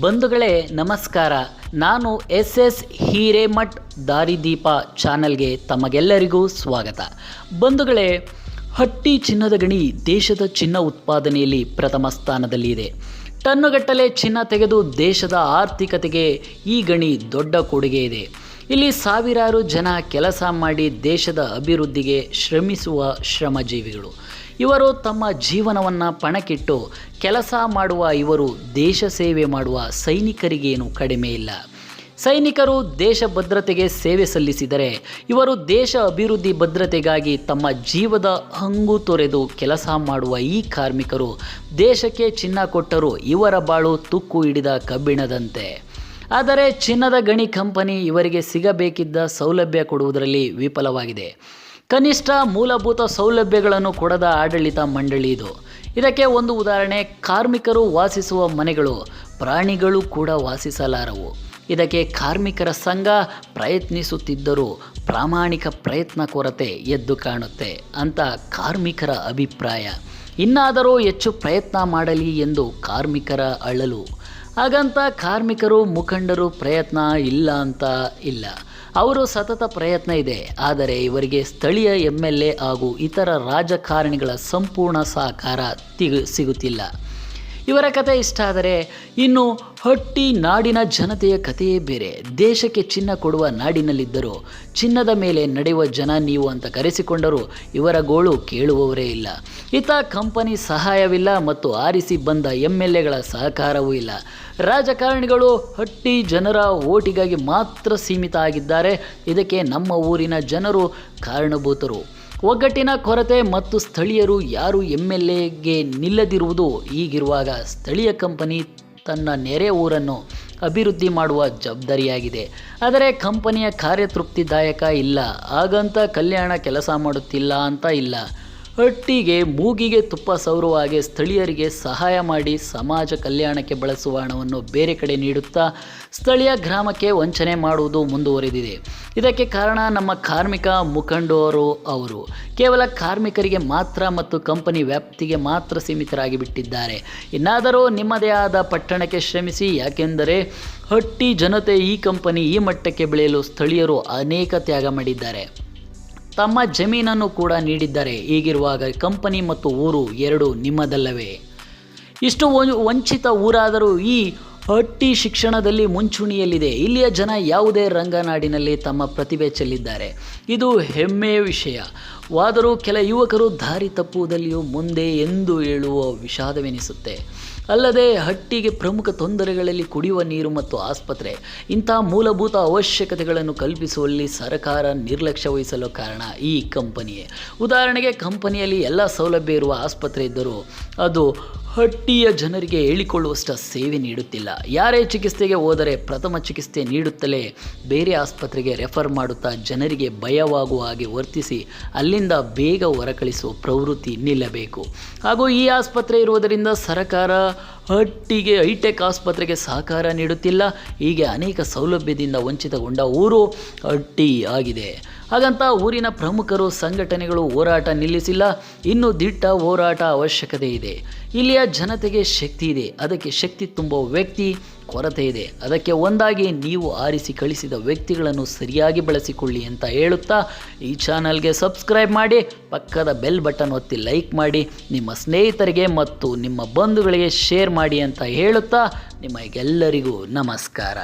ಬಂಧುಗಳೇ, ನಮಸ್ಕಾರ. ನಾನು ಎಸ್ ಎಸ್ ಹಿರೇಮಠ್ ದಾರಿದೀಪ ಚಾನಲ್ಗೆ ತಮಗೆಲ್ಲರಿಗೂ ಸ್ವಾಗತ. ಬಂಧುಗಳೇ, ಹಟ್ಟಿ ಚಿನ್ನದ ಗಣಿ ದೇಶದ ಚಿನ್ನ ಉತ್ಪಾದನೆಯಲ್ಲಿ ಪ್ರಥಮ ಸ್ಥಾನದಲ್ಲಿದೆ. ಟನ್ನುಗಟ್ಟಲೆ ಚಿನ್ನ ತೆಗೆದು ದೇಶದ ಆರ್ಥಿಕತೆಗೆ ಈ ಗಣಿ ದೊಡ್ಡ ಕೊಡುಗೆ ಇದೆ ಇಲ್ಲಿ ಸಾವಿರಾರು ಜನ ಕೆಲಸ ಮಾಡಿ ದೇಶದ ಅಭಿವೃದ್ಧಿಗೆ ಶ್ರಮಿಸುವ ಶ್ರಮಜೀವಿಗಳು. ಇವರು ತಮ್ಮ ಜೀವನವನ್ನು ಪಣಕ್ಕಿಟ್ಟು ಕೆಲಸ ಮಾಡುವ ಇವರು ದೇಶ ಸೇವೆ ಮಾಡುವ ಸೈನಿಕರಿಗೇನು ಕಡಿಮೆ ಇಲ್ಲ. ಸೈನಿಕರು ದೇಶ ಭದ್ರತೆಗೆ ಸೇವೆ ಸಲ್ಲಿಸಿದರೆ ಇವರು ದೇಶ ಅಭಿವೃದ್ಧಿ ಭದ್ರತೆಗಾಗಿ ತಮ್ಮ ಜೀವದ ಹಂಗು ತೊರೆದು ಕೆಲಸ ಮಾಡುವ ಈ ಕಾರ್ಮಿಕರು ದೇಶಕ್ಕೆ ಚಿನ್ನ ಕೊಟ್ಟರೂ ಇವರ ಬಾಳು ತುಕ್ಕು ಹಿಡಿದ ಕಬ್ಬಿಣದಂತೆ. ಆದರೆ ಚಿನ್ನದ ಗಣಿ ಕಂಪನಿ ಇವರಿಗೆ ಸಿಗಬೇಕಿದ್ದ ಸೌಲಭ್ಯ ಕೊಡುವುದರಲ್ಲಿ ವಿಫಲವಾಗಿದೆ. ಕನಿಷ್ಠ ಮೂಲಭೂತ ಸೌಲಭ್ಯಗಳನ್ನು ಕೊಡದ ಆಡಳಿತ ಮಂಡಳಿ ಇದು. ಇದಕ್ಕೆ ಒಂದು ಉದಾಹರಣೆ, ಕಾರ್ಮಿಕರು ವಾಸಿಸುವ ಮನೆಗಳು, ಪ್ರಾಣಿಗಳು ಕೂಡ ವಾಸಿಸಲಾರವು. ಇದಕ್ಕೆ ಕಾರ್ಮಿಕರ ಸಂಘ ಪ್ರಯತ್ನಿಸುತ್ತಿದ್ದರೂ ಪ್ರಾಮಾಣಿಕ ಪ್ರಯತ್ನ ಕೊರತೆ ಎದ್ದು ಕಾಣುತ್ತೆ ಅಂತ ಕಾರ್ಮಿಕರ ಅಭಿಪ್ರಾಯ. ಇನ್ನಾದರೂ ಹೆಚ್ಚು ಪ್ರಯತ್ನ ಮಾಡಲಿ ಎಂದು ಕಾರ್ಮಿಕರ ಅಳಲು ಹಾಗಂತ ಕಾರ್ಮಿಕರು, ಮುಖಂಡರು ಪ್ರಯತ್ನ ಇಲ್ಲ ಅಂತ ಇಲ್ಲ. ಅವರು ಸತತ ಪ್ರಯತ್ನ ಇದೆ. ಆದರೆ ಇವರಿಗೆ ಸ್ಥಳೀಯ ಎಂ ಎಲ್ ಎ ಹಾಗೂ ಇತರ ರಾಜಕಾರಣಿಗಳ ಸಂಪೂರ್ಣ ಸಹಕಾರ ತಿ ಸಿಗುತ್ತಿಲ್ಲ. ಇವರ ಕತೆ ಇಷ್ಟ ಆದರೆ ಇನ್ನು ಹಟ್ಟಿ ನಾಡಿನ ಜನತೆಯ ಕಥೆಯೇ ಬೇರೆ. ದೇಶಕ್ಕೆ ಚಿನ್ನ ಕೊಡುವ ನಾಡಿನಲ್ಲಿದ್ದರೂ ಚಿನ್ನದ ಮೇಲೆ ನಡೆಯುವ ಜನ ನೀವು ಅಂತ ಕರೆಸಿಕೊಂಡರೂ ಇವರ ಗೋಳು ಕೇಳುವವರೇ ಇಲ್ಲ. ಇತ ಕಂಪನಿ ಸಹಾಯವಿಲ್ಲ ಮತ್ತು ಆರಿಸಿ ಬಂದ ಎಂ ಎಲ್ ಎಗಳ ಸಹಕಾರವೂ ಇಲ್ಲ. ರಾಜಕಾರಣಿಗಳು ಹಟ್ಟಿ ಜನರ ಓಟಿಗಾಗಿ ಮಾತ್ರ ಸೀಮಿತ ಆಗಿದ್ದಾರೆ. ಇದಕ್ಕೆ ನಮ್ಮ ಊರಿನ ಜನರು ಕಾರಣಭೂತರು. ಒಗ್ಗಟ್ಟಿನ ಕೊರತೆ ಮತ್ತು ಸ್ಥಳೀಯರು ಯಾರು ಎಂ ಎಲ್ ಎಗೆ ನಿಲ್ಲದಿರುವುದು ಹೀಗಿರುವಾಗ ಸ್ಥಳೀಯ ಕಂಪನಿ ತನ್ನ ನೆರೆ ಊರನ್ನು ಅಭಿವೃದ್ಧಿ ಮಾಡುವ ಜವಾಬ್ದಾರಿಯಾಗಿದೆ. ಆದರೆ ಕಂಪನಿಯ ಕಾರ್ಯತೃಪ್ತಿದಾಯಕ ಇಲ್ಲ. ಹಾಗಂತ ಕಲ್ಯಾಣ ಕೆಲಸ ಮಾಡುತ್ತಿಲ್ಲ ಅಂತ ಇಲ್ಲ. ಹಟ್ಟಿಗೆ ಮೂಗಿಗೆ ತುಪ್ಪ ಸೌರುವ ಹಾಗೆ ಸ್ಥಳೀಯರಿಗೆ ಸಹಾಯ ಮಾಡಿ ಸಮಾಜ ಕಲ್ಯಾಣಕ್ಕೆ ಬಳಸುವ ಹಣವನ್ನು ಬೇರೆ ಕಡೆ ನೀಡುತ್ತಾ ಸ್ಥಳೀಯ ಗ್ರಾಮಕ್ಕೆ ವಂಚನೆ ಮಾಡುವುದು ಮುಂದುವರೆದಿದೆ. ಇದಕ್ಕೆ ಕಾರಣ ನಮ್ಮ ಕಾರ್ಮಿಕ ಮುಖಂಡರು ಅವರು. ಕೇವಲ ಕಾರ್ಮಿಕರಿಗೆ ಮಾತ್ರ ಮತ್ತು ಕಂಪನಿ ವ್ಯಾಪ್ತಿಗೆ ಮಾತ್ರ ಸೀಮಿತರಾಗಿ ಬಿಟ್ಟಿದ್ದಾರೆ ಇನ್ನಾದರೂ ನಿಮ್ಮದೇ ಆದ ಪಟ್ಟಣಕ್ಕೆ ಶ್ರಮಿಸಿ, ಯಾಕೆಂದರೆ ಹಟ್ಟಿ ಜನತೆ ಈ ಕಂಪನಿ ಈ ಮಟ್ಟಕ್ಕೆ ಬೆಳೆಯಲು ಸ್ಥಳೀಯರು ಅನೇಕ ತ್ಯಾಗ ಮಾಡಿದ್ದಾರೆ. ತಮ್ಮ ಜಮೀನನ್ನು ಕೂಡ ನೀಡಿದ್ದಾರೆ ಹೀಗಿರುವಾಗ ಕಂಪನಿ ಮತ್ತು ಊರು ಎರಡು ನಿಮ್ಮದಲ್ಲವೇ? ಇಷ್ಟು ವಂಚಿತ ಊರಾದರೂ ಈ ಹಟ್ಟಿ ಶಿಕ್ಷಣದಲ್ಲಿ ಮುಂಚೂಣಿಯಲ್ಲಿದೆ. ಇಲ್ಲಿಯ ಜನ ಯಾವುದೇ ರಂಗನಾಡಿನಲ್ಲಿ ತಮ್ಮ ಪ್ರತಿಭೆ ಚೆಲ್ಲಿದ್ದಾರೆ. ಇದು ಹೆಮ್ಮೆಯ ವಿಷಯ. ವಾದರೂ ಕೆಲ ಯುವಕರು ದಾರಿ ತಪ್ಪುವುದಲ್ಲಿಯೂ ಮುಂದೆ ಎಂದು ಹೇಳುವ ವಿಷಾದವೆನಿಸುತ್ತೆ. ಅಲ್ಲದೆ ಹಟ್ಟಿಗೆ ಪ್ರಮುಖ ತೊಂದರೆಗಳಲ್ಲಿ ಕುಡಿಯುವ ನೀರು ಮತ್ತು ಆಸ್ಪತ್ರೆ. ಇಂಥ ಮೂಲಭೂತ ಅವಶ್ಯಕತೆಗಳನ್ನು ಕಲ್ಪಿಸುವಲ್ಲಿ ಸರ್ಕಾರ ನಿರ್ಲಕ್ಷ್ಯ ವಹಿಸಲು ಕಾರಣ ಈ ಕಂಪನಿಯೇ. ಉದಾಹರಣೆಗೆ, ಕಂಪನಿಯಲ್ಲಿ ಎಲ್ಲ ಸೌಲಭ್ಯ ಇರುವ ಆಸ್ಪತ್ರೆ ಇದ್ದರೂ ಅದು ಹಟ್ಟಿಯ ಜನರಿಗೆ ಹೇಳಿಕೊಳ್ಳುವಷ್ಟು ಸೇವೆ ನೀಡುತ್ತಿಲ್ಲ. ಯಾರೇ ಚಿಕಿತ್ಸೆಗೆ ಹೋದರೆ ಪ್ರಥಮ ಚಿಕಿತ್ಸೆ ನೀಡುತ್ತಲೇ ಬೇರೆ ಆಸ್ಪತ್ರೆಗೆ ರೆಫರ್ ಮಾಡುತ್ತಾ ಜನರಿಗೆ ಭಯವಾಗುವ ಹಾಗೆ ವರ್ತಿಸಿ ಅಲ್ಲಿಂದ ಬೇಗ ಹೊರಕಳಿಸುವ ಪ್ರವೃತ್ತಿ ನಿಲ್ಲಬೇಕು. ಹಾಗೂ ಈ ಆಸ್ಪತ್ರೆ ಇರುವುದರಿಂದ ಸರ್ಕಾರ ಹಟ್ಟಿಗೆ ಹೈಟೆಕ್ ಆಸ್ಪತ್ರೆಗೆ ಸಹಕಾರ ನೀಡುತ್ತಿಲ್ಲ. ಹೀಗೆ ಅನೇಕ ಸೌಲಭ್ಯದಿಂದ ವಂಚಿತಗೊಂಡ ಊರು ಹಟ್ಟಿ ಆಗಿದೆ ಹಾಗಂತ ಊರಿನ ಪ್ರಮುಖರು ಸಂಘಟನೆಗಳು ಹೋರಾಟ ನಿಲ್ಲಿಸಿಲ್ಲ. ಇನ್ನು ದಿಟ್ಟ ಹೋರಾಟ ಅವಶ್ಯಕತೆ ಇದೆ. ಇಲ್ಲಿಯ ಜನತೆಗೆ ಶಕ್ತಿ ಇದೆ. ಅದಕ್ಕೆ ಶಕ್ತಿ ತುಂಬುವ ವ್ಯಕ್ತಿ ಕೊರತೆ ಇದೆ. ಅದಕ್ಕೆ ಒಂದಾಗಿ ನೀವು ಆರಿಸಿ ಕಳಿಸಿದ ವ್ಯಕ್ತಿಗಳನ್ನು ಸರಿಯಾಗಿ ಬಳಸಿಕೊಳ್ಳಿ ಅಂತ ಹೇಳುತ್ತಾ, ಈ ಚಾನಲ್ಗೆ ಸಬ್ಸ್ಕ್ರೈಬ್ ಮಾಡಿ, ಪಕ್ಕದ ಬೆಲ್ ಬಟನ್ ಒತ್ತಿ ಲೈಕ್ ಮಾಡಿ, ನಿಮ್ಮ ಸ್ನೇಹಿತರಿಗೆ ಮತ್ತು ನಿಮ್ಮ ಬಂಧುಗಳಿಗೆ ಶೇರ್ ಮಾಡಿ ಅಂತ ಹೇಳುತ್ತಾ, ನಿಮಗೆಲ್ಲರಿಗೂ ನಮಸ್ಕಾರ.